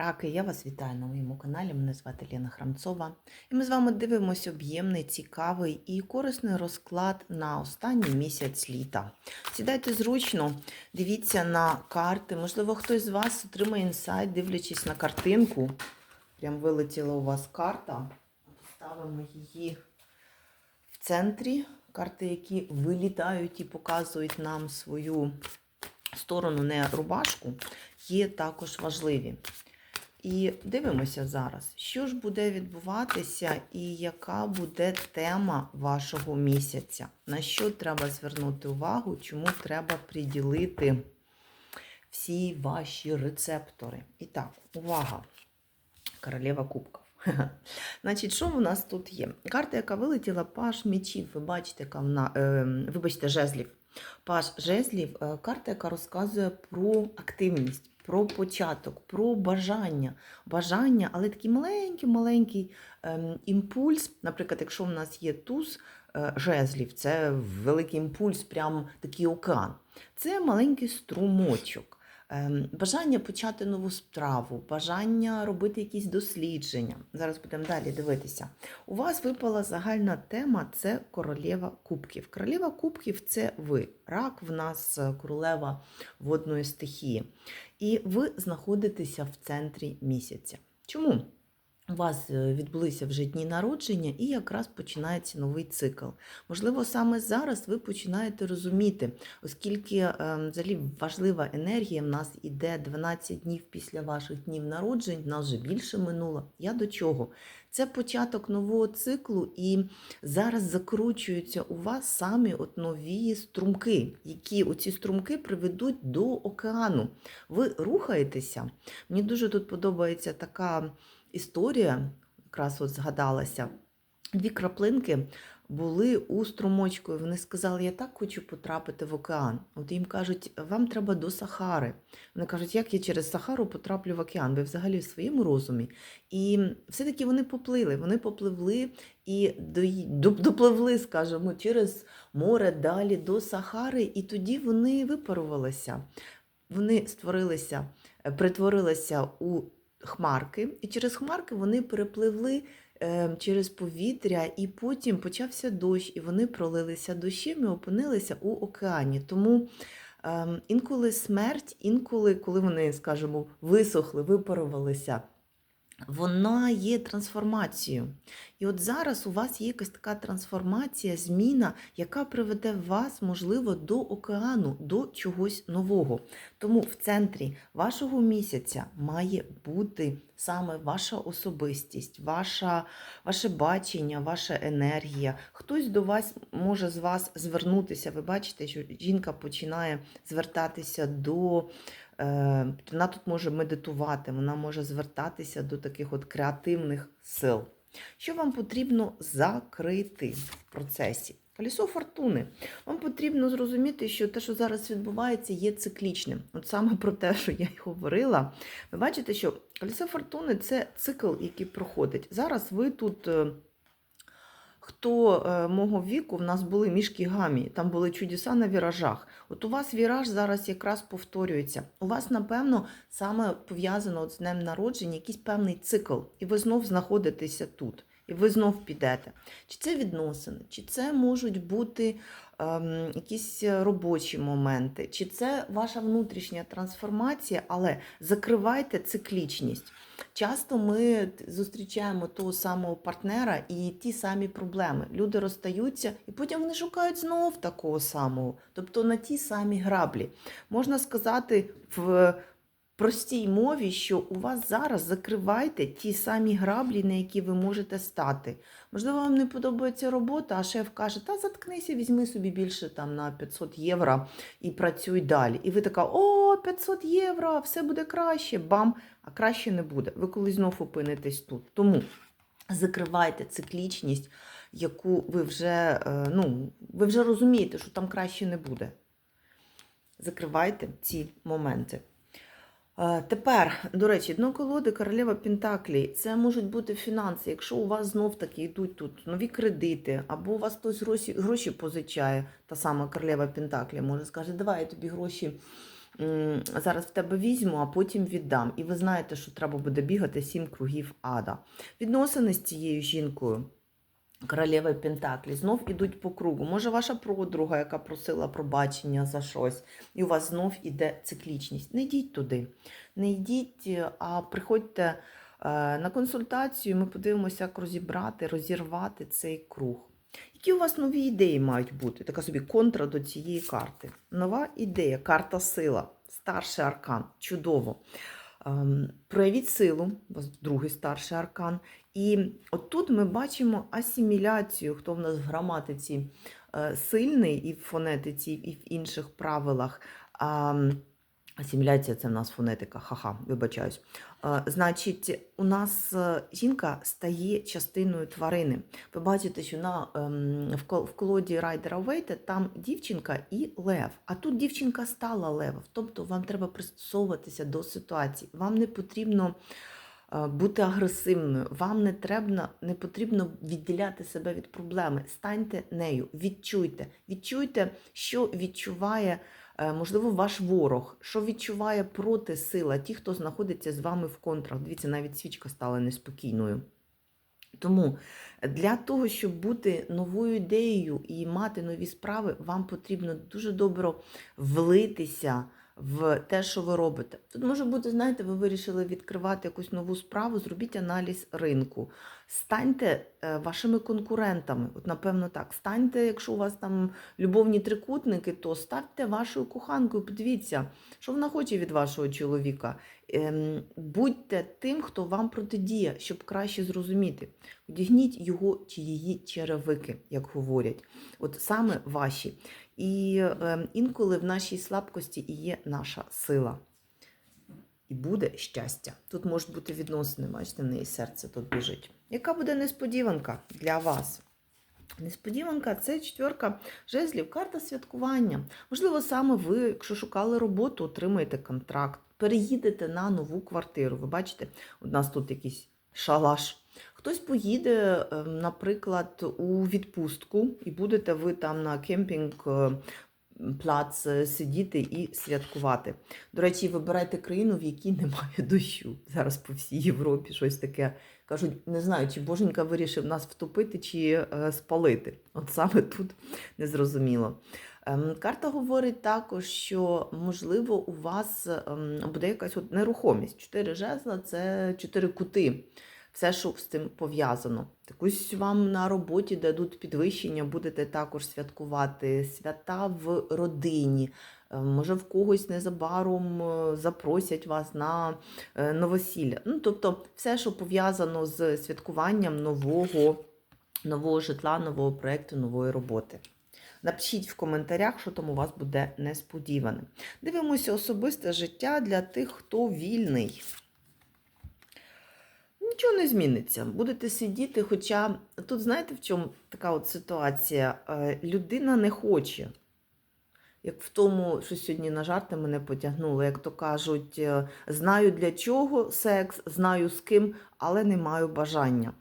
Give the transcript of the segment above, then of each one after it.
Раки, я вас вітаю на моєму каналі. Мене звати Лена Храмцова. І ми з вами дивимося об'ємний, цікавий і корисний розклад на останній місяць літа. Сідайте зручно, дивіться на карти. Можливо, хтось з вас отримає інсайт, дивлячись на картинку. Прям вилетіла у вас карта. Поставимо її в центрі. Карти, які вилітають і показують нам свою сторону, не рубашку, є також важливі. І дивимося зараз, що ж буде відбуватися і яка буде тема вашого місяця. На що треба звернути увагу, чому треба приділити всі ваші рецептори. І так, увага! Королева кубків. Значить, що в нас тут є? Карта, яка вилетіла, паш мечів. Ви бачите, яка е, вибачте, жезлів. Паш жезлів е, карта, яка розказує про активність, про початок, про бажання. Бажання, але такий маленький-маленький ем, імпульс. Наприклад, якщо в нас є туз е, жезлів, це великий імпульс, прям такий океан. Це маленький струмочок. Ем, Бажання почати нову справу, бажання робити якісь дослідження. Зараз будемо далі дивитися. У вас випала загальна тема це королева кубків. Королева кубків це ви. Рак в нас е, королева водної стихії. І ви знаходитеся в центрі місяця. Чому? У вас е, відбулися вже дні народження, і якраз починається новий цикл. Можливо, саме зараз ви починаєте розуміти, оскільки е, взагалі важлива енергія в нас іде 12 днів після ваших днів народжень, в нас вже більше минуло. Я до чого? Це початок нового циклу, і зараз закручуються у вас самі от нові струмки, які оці струмки приведуть до океану. Ви рухаєтеся. Мені дуже тут подобається така історія, якраз от згадалася. Дві краплинки були у струмочку, вони сказали, я так хочу потрапити в океан. От їм кажуть, вам треба до Сахари. Вони кажуть, як я через Сахару потраплю в океан? Ви взагалі в своєму розумі. І все-таки вони поплили, вони попливли і до- до- допливли, скажімо, через море далі до Сахари, і тоді вони випарувалися. Вони створилися, притворилися у хмарки, і через хмарки вони перепливли е, через повітря, і потім почався дощ, і вони пролилися дощем і опинилися у океані. Тому е, інколи смерть, інколи, коли вони, скажімо, висохли, випарувалися, вона є трансформацією. І от зараз у вас є якась така трансформація, зміна, яка приведе вас, можливо, до океану, до чогось нового. Тому в центрі вашого місяця має бути саме ваша особистість, ваша, ваше бачення, ваша енергія. Хтось до вас може з вас звернутися. Ви бачите, що жінка починає звертатися до. Е, Вона тут може медитувати, вона може звертатися до таких от креативних сил. Що вам потрібно закрити в процесі? Колесо фортуни. Вам потрібно зрозуміти, що те, що зараз відбувається, є циклічним. От саме про те, що я й говорила. Ви бачите, що колесо фортуни це цикл, який проходить. Зараз ви тут. Хто е, мого віку, в нас були мішки гамі, там були чудеса на віражах. От у вас віраж зараз якраз повторюється. У вас, напевно, саме пов'язано з днем народження якийсь певний цикл, і ви знов знаходитеся тут, і ви знов підете. Чи це відносини, чи це можуть бути якісь робочі моменти, чи це ваша внутрішня трансформація, але закривайте циклічність. Часто ми зустрічаємо того самого партнера і ті самі проблеми. Люди розстаються, і потім вони шукають знов такого самого, тобто на ті самі граблі. Можна сказати в простій мові, що у вас зараз закривайте ті самі граблі, на які ви можете стати. Можливо, вам не подобається робота, а шеф каже, та заткнися, візьми собі більше там на 500 євро і працюй далі. І ви така, о, 500 євро, все буде краще, бам, а краще не буде. Ви колись знов опинитесь тут. Тому закривайте циклічність, яку ви вже, е, ну, ви вже розумієте, що там краще не буде. Закривайте ці моменти. Е, Тепер, до речі, дно колоди королева Пентаклі. Це можуть бути фінанси. Якщо у вас знов таки йдуть тут нові кредити, або у вас хтось гроші, гроші позичає, та сама королева Пентаклі може скаже, давай я тобі гроші зараз в тебе візьму, а потім віддам. І ви знаєте, що треба буде бігати сім кругів ада. Відносини з цією жінкою. Королеви Пентаклі знов ідуть по кругу. Може, ваша подруга, яка просила пробачення за щось, і у вас знов іде циклічність. Не йдіть туди. Не йдіть, а приходьте е, на консультацію. Ми подивимося, як розібрати, розірвати цей круг. Які у вас нові ідеї мають бути? Така собі контра до цієї карти. Нова ідея, карта сила, старший аркан. Чудово. Ем, Проявіть силу, у вас другий старший аркан. І отут ми бачимо асиміляцію, хто в нас в граматиці е, сильний і в фонетиці, і в інших правилах. А, м, Асиміляція це в нас фонетика, ха-ха, вибачаюсь. Е, Значить, у нас е, жінка стає частиною тварини. Ви бачите, що на, ем, в колоді Райдера Вейта там дівчинка і лев. А тут дівчинка стала левом. Тобто вам треба пристосовуватися до ситуації. Вам не потрібно бути агресивною, вам не, треба, не потрібно відділяти себе від проблеми. Станьте нею, відчуйте. Відчуйте, що відчуває, е, можливо, ваш ворог, що відчуває проти сила, ті, хто знаходиться з вами в контрах. Дивіться, навіть свічка стала неспокійною. Тому для того, щоб бути новою ідеєю і мати нові справи, вам потрібно дуже добре влитися в те, що ви робите. Тут може бути, знаєте, ви вирішили відкривати якусь нову справу, зробіть аналіз ринку. Станьте е, вашими конкурентами. От, напевно, так. Станьте, якщо у вас там любовні трикутники, то ставте вашою коханкою, подивіться, що вона хоче від вашого чоловіка. Ем, Будьте тим, хто вам протидіє, щоб краще зрозуміти. Одягніть його чи її черевики, як говорять. От саме ваші. І е, інколи в нашій слабкості і є наша сила. І буде щастя. Тут можуть бути відносини, бачите, в неї серце тут біжить. Яка буде несподіванка для вас? Несподіванка це четверка жезлів, карта святкування. Можливо, саме ви, якщо шукали роботу, отримаєте контракт, переїдете на нову квартиру. Ви бачите, у нас тут якийсь шалаш. Хтось поїде, е, наприклад, у відпустку, і будете ви там на кемпінг е, плац е, сидіти і святкувати. До речі, вибирайте країну, в якій немає дощу. Зараз по всій Європі щось таке. Кажуть, не знаю, чи Боженька вирішив нас втопити чи е, спалити. От саме тут незрозуміло. Ем, Карта говорить також, що можливо у вас ем, буде якась от нерухомість. Чотири жезла це чотири кути. Все, що з цим пов'язано. Якусь вам на роботі дадуть підвищення, будете також святкувати свята в родині. Е, Може, в когось незабаром е, запросять вас на е, новосілля. Ну, тобто, все, що пов'язано з святкуванням нового, нового житла, нового проєкту, нової роботи. Напишіть в коментарях, що там у вас буде несподіване. Дивимося особисте життя для тих, хто вільний. Нічого не зміниться. Будете сидіти, хоча тут знаєте, в чому така от ситуація? Е, Людина не хоче. Як в тому, що сьогодні на жарти мене потягнуло, як то кажуть, е, знаю для чого секс, знаю з ким, але не маю бажання.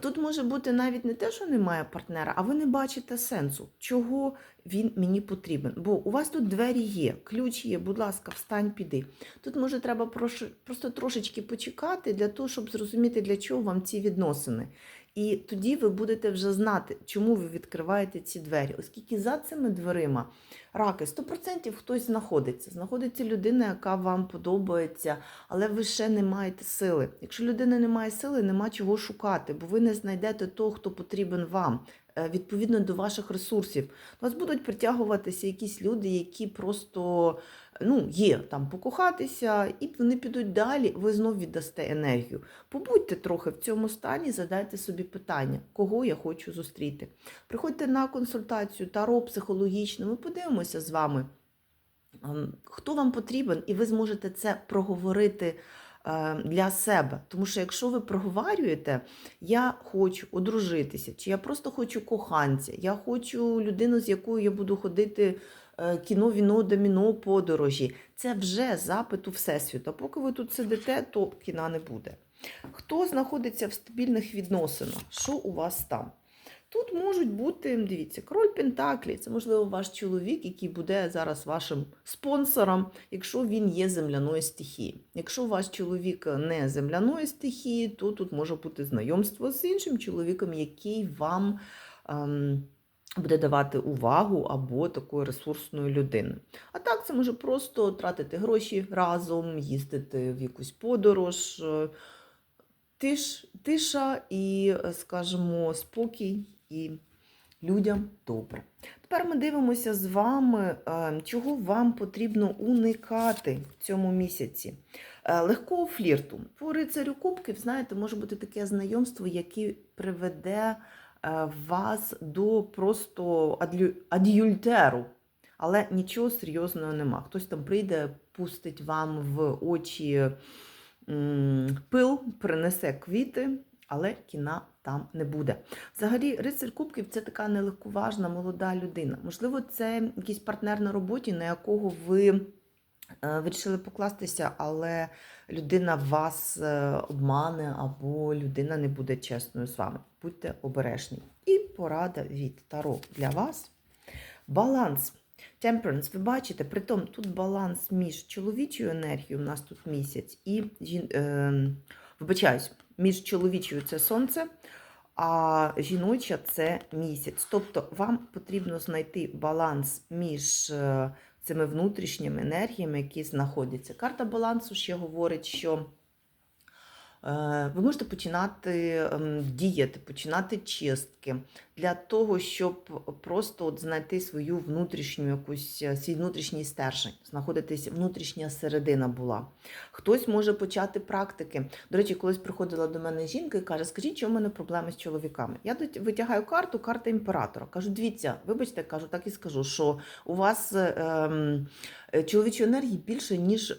Тут може бути навіть не те, що немає партнера, а ви не бачите сенсу, чого він мені потрібен. Бо у вас тут двері є, ключ є, будь ласка, встань, піди. Тут може треба просто трошечки почекати для того, щоб зрозуміти, для чого вам ці відносини. І тоді ви будете вже знати, чому ви відкриваєте ці двері. Оскільки за цими дверима раки 100% хтось знаходиться. Знаходиться людина, яка вам подобається, але ви ще не маєте сили. Якщо людина не має сили, нема чого шукати, бо ви не знайдете того, хто потрібен вам. Е, Відповідно до ваших ресурсів, вас будуть притягуватися якісь люди, які просто ну, є там покохатися, і вони підуть далі, ви знов віддасте енергію. Побудьте трохи в цьому стані, задайте собі питання, кого я хочу зустріти. Приходьте на консультацію, таро психологічну, ми подивимося з вами, ем, хто вам потрібен, і ви зможете це проговорити для себе. Тому що якщо ви проговорюєте, я хочу одружитися, чи я просто хочу коханця, я хочу людину, з якою я буду ходити е, кіно, віно, доміно, подорожі. Це вже запит у Всесвіту. Поки ви тут сидите, то кіна не буде. Хто знаходиться в стабільних відносинах? Що у вас там? Тут можуть бути, дивіться, король Пентаклі, це можливо ваш чоловік, який буде зараз вашим спонсором, якщо він є земляної стихії. Якщо ваш чоловік не земляної стихії, то тут може бути знайомство з іншим чоловіком, який вам ем, буде давати увагу або такою ресурсною людиною. А так, це може просто тратити гроші разом, їздити в якусь подорож. е, Тиш, тиша і, е, скажімо, спокій і людям добре. Тепер ми дивимося з вами, е, чого вам потрібно уникати в цьому місяці. Е, Легкого флірту. По рицарю кубків, знаєте, може бути таке знайомство, яке приведе е, вас до просто ад'юльтеру. Але нічого серйозного нема. Хтось там прийде, пустить вам в очі пил, принесе квіти, але кіна там не буде. Взагалі, рицар Кубків це така нелегковажна молода людина. Можливо, це якийсь партнер на роботі, на якого ви е, вирішили покластися, але людина вас е, обмане або людина не буде чесною з вами. Будьте обережні. І порада від Таро для вас. Баланс. Temperance, ви бачите, притом тут баланс між чоловічою енергією, у нас тут місяць, і е, вибачаюсь, між чоловічою це сонце, а жіноча це місяць. Тобто вам потрібно знайти баланс між е, цими внутрішніми енергіями, які знаходяться. Карта балансу ще говорить, що ви можете починати ем, діяти, починати чистки для того, щоб просто от знайти свою внутрішню якусь е, свій внутрішній стержень, знаходитись внутрішня середина була. Хтось може почати практики. До речі, колись приходила до мене жінка і каже: Скажіть, що в мене проблеми з чоловіками? Я витягаю карту, карта імператора. Кажу, дивіться, вибачте, кажу, так і скажу, що у вас ем, е, чоловічої енергії більше, ніж е,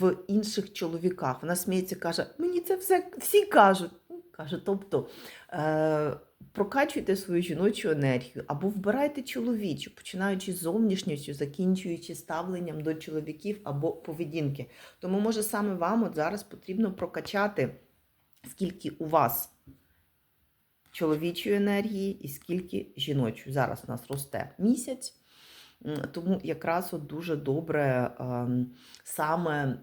в інших чоловіках. Вона сміється, каже: мені це все всі кажуть. Ну, Каже, тобто. Е, Прокачуйте свою жіночу енергію або вбирайте чоловічу, починаючи з зовнішністю, закінчуючи ставленням до чоловіків або поведінки. Тому, може, саме вам от зараз потрібно прокачати, скільки у вас чоловічої енергії і скільки жіночої. Зараз у нас росте місяць, тому якраз от дуже добре ем, саме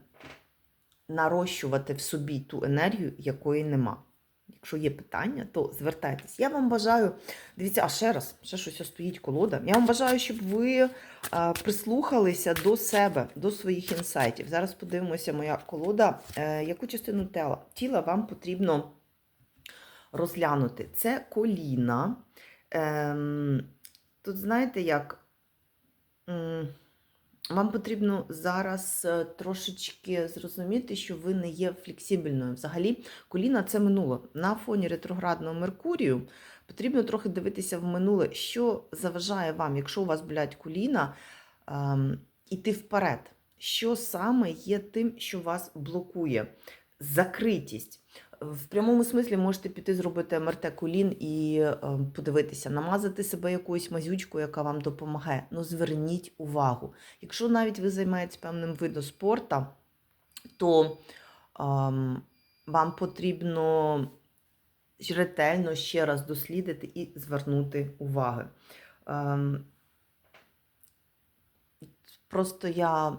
нарощувати в собі ту енергію, якої нема. Якщо є питання, то звертайтесь. Я вам бажаю, дивіться, а ще раз, ще щось стоїть колода. Я вам бажаю, щоб ви е, прислухалися до себе, до своїх інсайтів. Зараз подивимося, моя колода, е, яку частину тела, тіла вам потрібно розглянути. Це коліна. Ем, тут знаєте, як. Вам потрібно зараз е, трошечки зрозуміти, що ви не є флексибельною. Взагалі, коліна це минуло. На фоні ретроградного Меркурію потрібно трохи дивитися в минуле, що заважає вам, якщо у вас болять коліна, ем, іти вперед. Що саме є тим, що вас блокує? Закритість. В прямому смислі можете піти зробити МРТ колін і е, подивитися, намазати себе якоюсь мазючкою, яка вам допомагає. Ну, зверніть увагу. Якщо навіть ви займаєтесь певним видом спорту, то ем, вам потрібно ретельно ще раз дослідити і звернути увагу. Ем, просто я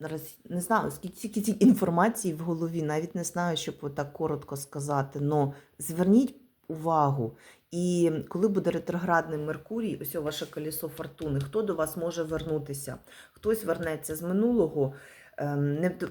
зараз не знаю, скільки скільки ці інформації в голові, навіть не знаю, щоб отак коротко сказати. Но зверніть увагу. І коли буде ретроградний Меркурій, ось ваше колесо фортуни, хто до вас може вернутися? Хтось вернеться з минулого,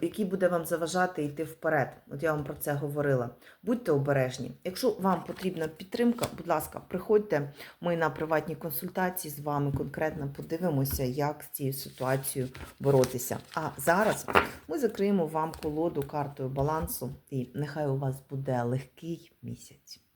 який буде вам заважати йти вперед. От я вам про це говорила. Будьте обережні. Якщо вам потрібна підтримка, будь ласка, приходьте. Ми на приватній консультації з вами конкретно подивимося, як з цією ситуацією боротися. А зараз ми закриємо вам колоду картою балансу, і нехай у вас буде легкий місяць.